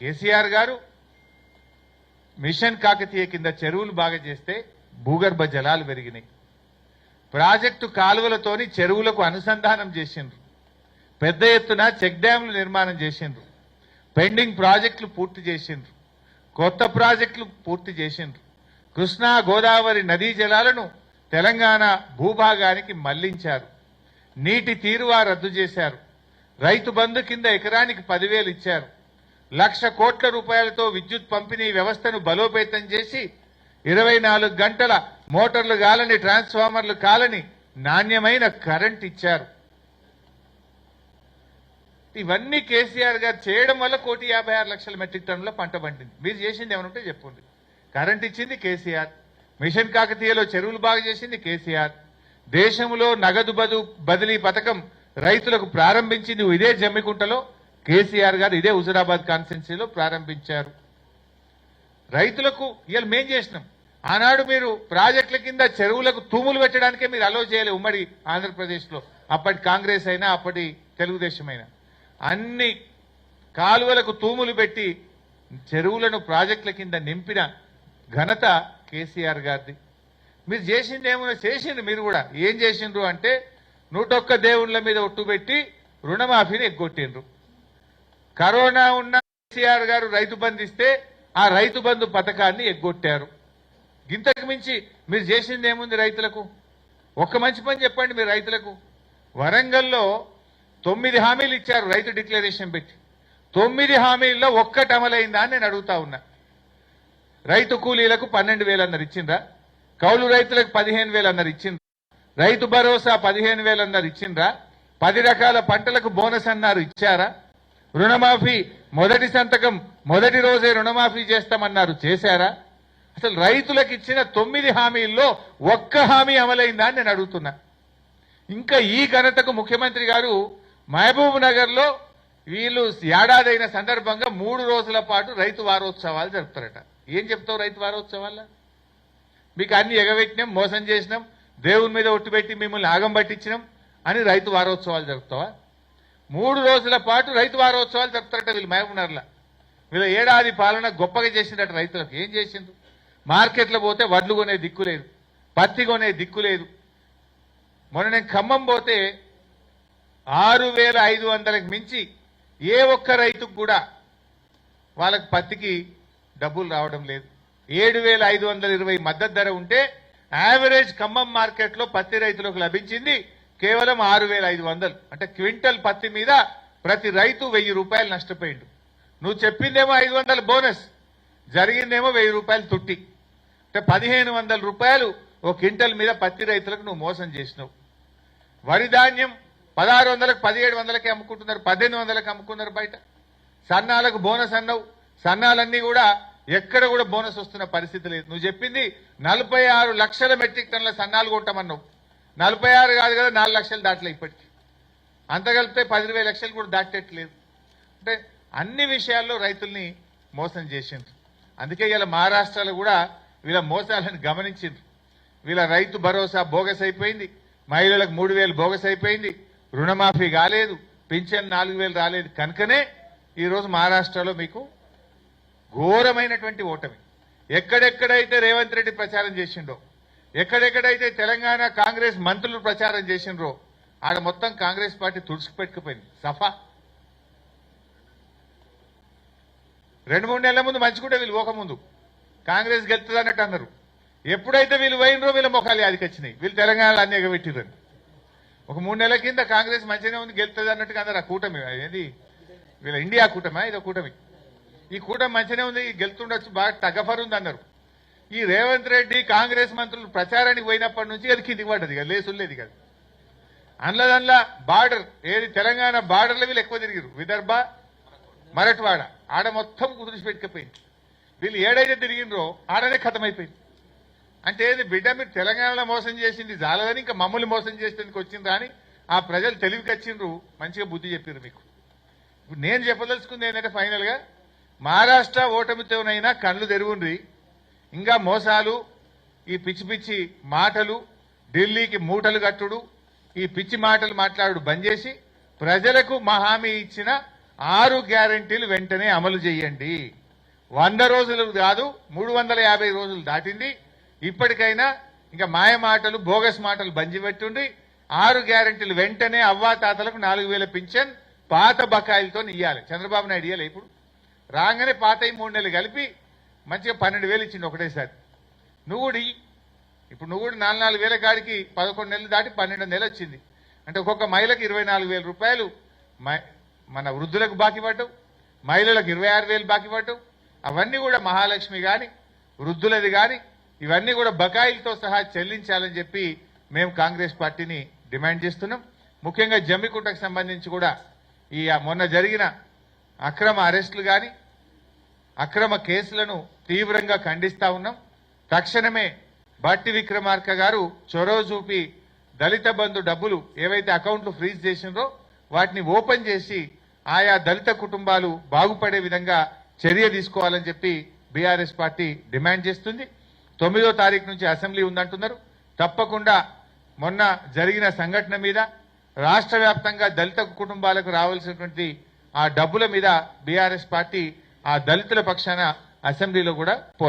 కేసీఆర్ గారు మిషన్ కాకతీయ కింద చెరువులు బాగా చేస్తే భూగర్భ జలాలు పెరిగినాయి. ప్రాజెక్టు కాలువలతోని చెరువులకు అనుసంధానం చేసిండ్రు. పెద్ద ఎత్తున చెక్ డ్యాంలు నిర్మాణం చేసిండ్రు. పెండింగ్ ప్రాజెక్టులు పూర్తి చేసిండ్రు. కొత్త ప్రాజెక్టులు పూర్తి చేసిండ్రు. కృష్ణా గోదావరి నదీ జలాలను తెలంగాణ భూభాగానికి మళ్ళించారు. నీటి తీరువా రద్దు చేశారు. రైతు బంధు కింద ఎకరానికి పదివేలు ఇచ్చారు. లక్ష కోట్ల రూపాయలతో విద్యుత్ పంపిణీ వ్యవస్థను బలోపేతం చేసి ఇరవై నాలుగు గంటల మోటార్లు కాలని ట్రాన్స్ఫార్మర్లు కాలని నాణ్యమైన కరెంట్ ఇచ్చారు. ఇవన్నీ కేసీఆర్ గారు చేయడం వల్ల కోటి యాభై ఆరు లక్షల మెట్రిక్ టన్నుల పంట పండింది. మీరు చేసింది ఏమనుంటే ఉంటే చెప్పండి. కరెంట్ ఇచ్చింది కేసీఆర్. మిషన్ కాకతీయలో చెరువులు బాగా చేసింది కేసీఆర్. దేశంలో నగదు బదు బదిలీ పథకం రైతులకు ప్రారంభించింది ఇదే జమ్మికుంటలో. కేసీఆర్ గారు ఇదే హుజురాబాద్ కాన్స్టిట్యున్సీలో ప్రారంభించారు. రైతులకు ఇవాళ మేం చేసినాం. ఆనాడు మీరు ప్రాజెక్టుల కింద చెరువులకు తూములు పెట్టడానికే మీరు అలో చేయలే ఉమ్మడి ఆంధ్రప్రదేశ్లో. అప్పటి కాంగ్రెస్ అయినా అప్పటి తెలుగుదేశం అయినా అన్ని కాలువలకు తూములు పెట్టి చెరువులను ప్రాజెక్టుల కింద నింపిన ఘనత కేసీఆర్ గారిది. మీరు చేసింది ఏమో చేసిండ్రు మీరు కూడా. ఏం చేసిండ్రు అంటే నూటొక్క దేవుళ్ళ మీద ఒట్టు పెట్టి రుణమాఫీని ఎగ్గొట్టిండ్రు. కరోనా ఉన్న కేసీఆర్ గారు రైతు బంధు ఇస్తే ఆ రైతు బంధు పథకాన్ని ఎగ్గొట్టారు. ఇంతకు మించి మీరు చేసింది ఏముంది రైతులకు? ఒక్క మంచి పని చెప్పండి మీరు రైతులకు. వరంగల్లో తొమ్మిది హామీలు ఇచ్చారు రైతు డిక్లరేషన్ పెట్టి. తొమ్మిది హామీల్లో ఒక్కటి అమలైందా అని నేను అడుగుతా ఉన్నా. రైతు కూలీలకు పన్నెండు వేలు అన్నారు ఇచ్చిందా కౌలు రైతులకు పదిహేను వేలు అన్నారు ఇచ్చిండ్రా. రైతు భరోసా పదిహేను వేలు అన్నారు ఇచ్చిండ్రా. పది రకాల పంటలకు బోనస్ అన్నారు ఇచ్చారా? రుణమాఫీ మొదటి సంతకం మొదటి రోజే రుణమాఫీ చేస్తామన్నారు. చేశారా? అసలు రైతులకు ఇచ్చిన తొమ్మిది హామీల్లో ఒక్క హామీ అమలైందా అని నేను అడుగుతున్నా. ఇంకా ఈ ఘనతకు ముఖ్యమంత్రి గారు మహబూబ్ నగర్లో వీళ్ళు ఏడాదైన సందర్భంగా మూడు రోజుల పాటు రైతు వారోత్సవాలు జరుపుతారట. ఏం చెప్తావు రైతు వారోత్సవాల మీకు అన్ని ఎగబెట్టినాం మోసం చేసినాం దేవుని మీద ఒట్టు పెట్టి మిమ్మల్ని ఆగం పట్టించినాం అని రైతు వారోత్సవాలు జరుపుతావా? మూడు రోజుల పాటు రైతు వారోత్సవాలు జరుపుతారట వీళ్ళు మహబూబ్నగర్లో వీళ్ళ ఏడాది పాలన గొప్పగా చేసిందట రైతులకు. ఏం చేసిండ్రు? మార్కెట్లో పోతే వడ్లు కొనే దిక్కు లేదు. పత్తి కొనే దిక్కు లేదు. మొన్న నేను ఖమ్మం పోతే ఆరు వేల ఐదు వందలకు మించి ఏ ఒక్క రైతుకు కూడా వాళ్ళకి పత్తికి డబ్బులు రావడం లేదు. ఏడు వేల ఐదు వందల ఇరవై మద్దతు ధర ఉంటే యావరేజ్ ఖమ్మం మార్కెట్లో పత్తి రైతులకు లభించింది కేవలం ఆరు వేల ఐదు వందలు అంటే క్వింటల్ పత్తి మీద ప్రతి రైతు వెయ్యి రూపాయలు నష్టపోయిండు. నువ్వు చెప్పిందేమో ఐదు వందల బోనస్ జరిగిందేమో వెయ్యి రూపాయలు తుట్టి. అంటే పదిహేను వందల రూపాయలు ఓ క్వింటల్ మీద పత్తి రైతులకు నువ్వు మోసం చేసినావు. వరి ధాన్యం పదహారు వందలకు పదిహేడు వందలకి అమ్ముకుంటున్నారు పద్దెనిమిది వందలకు అమ్ముకున్నారు బయట. సన్నాలకు బోనస్ అన్నావు. సన్నాలన్నీ కూడా ఎక్కడ కూడా బోనస్ వస్తున్న పరిస్థితి లేదు. నువ్వు చెప్పింది నలభై ఆరు లక్షల మెట్రిక్ టన్నుల సన్నాలు కొట్టమన్నావు. నలభై ఆరు కాదు కదా నాలుగు లక్షలు దాటలే ఇప్పటికి. అంత కలిపితే పది ఇరవై లక్షలు కూడా దాటేట్లేదు. అంటే అన్ని విషయాల్లో రైతుల్ని మోసం చేసిండ్రు. అందుకే ఇలా మహారాష్ట్రలో కూడా వీళ్ళ మోసాలను గమనించిండ్రు. వీళ్ళ రైతు భరోసా బోగస్ అయిపోయింది. మహిళలకు మూడు వేలు బోగస్ అయిపోయింది. రుణమాఫీ కాలేదు. పింఛన్ నాలుగు వేలు రాలేదు కనుకనే ఈరోజు మహారాష్ట్రలో మీకు ఘోరమైనటువంటి ఓటమి. ఎక్కడెక్కడైతే రేవంత్ రెడ్డి ప్రచారం చేసిండో ఎక్కడెక్కడైతే తెలంగాణ కాంగ్రెస్ మంత్రులు ప్రచారం చేసిండ్రో ఆడ మొత్తం కాంగ్రెస్ పార్టీ తుడుచుకుపెట్టుకుపోయింది సఫా. రెండు మూడు నెలల ముందు మంచుకుంటే వీళ్ళు పోకముందు. కాంగ్రెస్ గెలుతుంది అన్నట్టు అన్నారు ఎప్పుడైతే వీళ్ళు పోయినరో వీళ్ళ ముఖాలు యాదికొచ్చినాయి వీళ్ళు తెలంగాణలో అన్ని ఎగబెట్టిరని ఒక మూడు నెలల కింద కాంగ్రెస్ మంచిగానే ఉంది గెలుతుంది అన్నట్టుగా అందరు ఆ కూటమి. ఏది? వీళ్ళ ఇండియా కూటమా? ఇదో కూటమి. ఈ కూటమి మంచిగానే ఉంది గెలుతుండొచ్చు బాగా తగఫర్ ఉంది అన్నారు. ఈ రేవంత్ రెడ్డి కాంగ్రెస్ మంత్రులు ప్రచారానికి పోయినప్పటి నుంచి అది కిందికి పడ్డది కదా లేసులేదు కదా. అందులో బార్డర్ ఏది తెలంగాణ బార్డర్లో వీళ్ళు ఎక్కువ తిరిగారు విదర్భ మరట్వాడ ఆడ మొత్తం కుదిరిచిపెట్టుకపోయింది వీళ్ళు ఏడైతే తిరిగినరో ఆడనే ఖతమైపోయింది. అంటే ఏది బిడ్డ మీరు తెలంగాణలో మోసం చేసింది జాలదని ఇంకా మమ్మల్ని మోసం చేసేందుకు వచ్చిండ్రా అని ఆ ప్రజలు తెలివికి వచ్చిండ్రు మంచిగా బుద్ధి చెప్పారు మీకు. ఇప్పుడు నేను చెప్పదలుచుకుంది ఏంటంటే ఫైనల్గా మహారాష్ట్ర ఓటమితోనైనా కళ్ళు తెరుగుండ్రి ఇంకా మోసాలు ఈ పిచ్చి పిచ్చి మాటలు ఢిల్లీకి మూటలు కట్టుడు ఈ పిచ్చి మాటలు మాట్లాడు బంద్ చేసి ప్రజలకు మా హామీ ఇచ్చిన ఆరు గ్యారెంటీలు వెంటనే అమలు చేయండి. వంద రోజులు కాదు మూడు వందల యాభై రోజులు దాటింది. ఇప్పటికైనా ఇంకా మాయ మాటలు బోగస్ మాటలు బంజిపెట్టుండి ఆరు గ్యారెంటీలు వెంటనే అవ్వాతాతలకు నాలుగు వేల పింఛన్ పాత బకాయిలతో ఇయ్యాలి. చంద్రబాబు నాయుడు ఇయ్యాలి ఇప్పుడు. రాగానే పాత మూడు నెలలు కలిపి మంచిగా పన్నెండు వేలు ఇచ్చింది ఒకటేసారి. నువ్వు కూడా ఇప్పుడు నువ్వు కూడా నాలుగు నాలుగు వేల కాడికి పదకొండు నెలలు దాటి పన్నెండు నెలలు వచ్చింది. అంటే ఒక్కొక్క మహిళకి ఇరవై నాలుగు వేల రూపాయలు మన వృద్ధులకు బాకీ పడ్డవు మహిళలకు ఇరవై ఆరు వేలు బాకీ పడ్డవు. అవన్నీ కూడా మహాలక్ష్మి కానీ వృద్ధులది కానీ ఇవన్నీ కూడా బకాయిలతో సహా చెల్లించాలని చెప్పి మేము కాంగ్రెస్ పార్టీని డిమాండ్ చేస్తున్నాం. ముఖ్యంగా జమ్మికుంటకు సంబంధించి కూడా ఈ ఆ మొన్న జరిగిన అక్రమ అరెస్టులు కానీ అక్రమ కేసులను తీవ్రంగా ఖండిస్తా ఉన్నాం. తక్షణమే బట్టి విక్రమార్క గారు చొరవ చూపి దళిత బంధు డబ్బులు ఏవైతే అకౌంట్లు ఫ్రీజ్ చేసిండ్రో వాటిని ఓపెన్ చేసి ఆయా దళిత కుటుంబాలు బాగుపడే విధంగా చర్య తీసుకోవాలని చెప్పి బీఆర్ఎస్ పార్టీ డిమాండ్ చేస్తుంది. తొమ్మిదో తారీఖు నుంచి అసెంబ్లీ ఉందంటున్నారు. తప్పకుండా మొన్న జరిగిన సంఘటన మీద రాష్ట్ర వ్యాప్తంగా దళిత కుటుంబాలకు రావాల్సినటువంటి ఆ డబ్బుల మీద బీఆర్ఎస్ పార్టీ ఆ దళితుల పక్షాన అసెంబ్లీలో కూడా పో